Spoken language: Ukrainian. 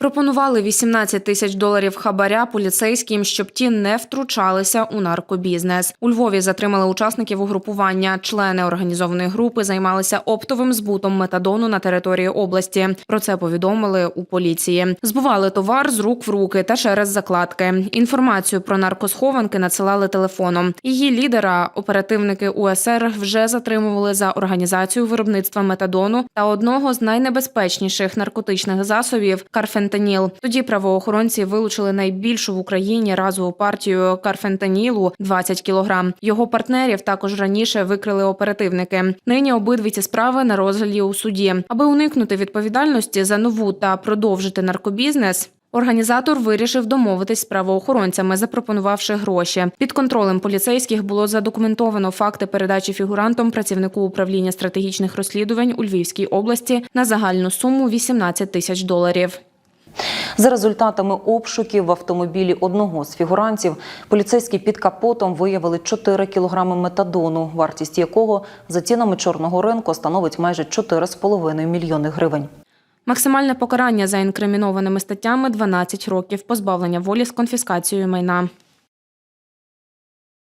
Пропонували 18 тисяч доларів хабаря поліцейським, щоб ті не втручалися у наркобізнес. У Львові затримали учасників угрупування. Члени організованої групи займалися оптовим збутом метадону на території області. Про це повідомили у поліції. Збували товар з рук в руки та через закладки. Інформацію про наркосхованки надсилали телефоном. Її лідера оперативники УСР вже затримували за організацію виробництва метадону та одного з найнебезпечніших наркотичних засобів карфентаніл. Тоді правоохоронці вилучили найбільшу в Україні разову партію карфентанілу 20 кілограм. Його партнерів також раніше викрили оперативники. Нині обидві ці справи на розгляді у суді. Аби уникнути відповідальності за нову та продовжити наркобізнес. Організатор вирішив домовитись з правоохоронцями, запропонувавши гроші. Під контролем поліцейських було задокументовано факти передачі фігурантом працівнику управління стратегічних розслідувань у Львівській області на загальну суму 18 тисяч доларів. За результатами обшуків в автомобілі одного з фігурантів поліцейські під капотом виявили 4 кілограми метадону, вартість якого за цінами чорного ринку становить майже 4,5 мільйони гривень. Максимальне покарання за інкримінованими статтями 12 років позбавлення волі з конфіскацією майна.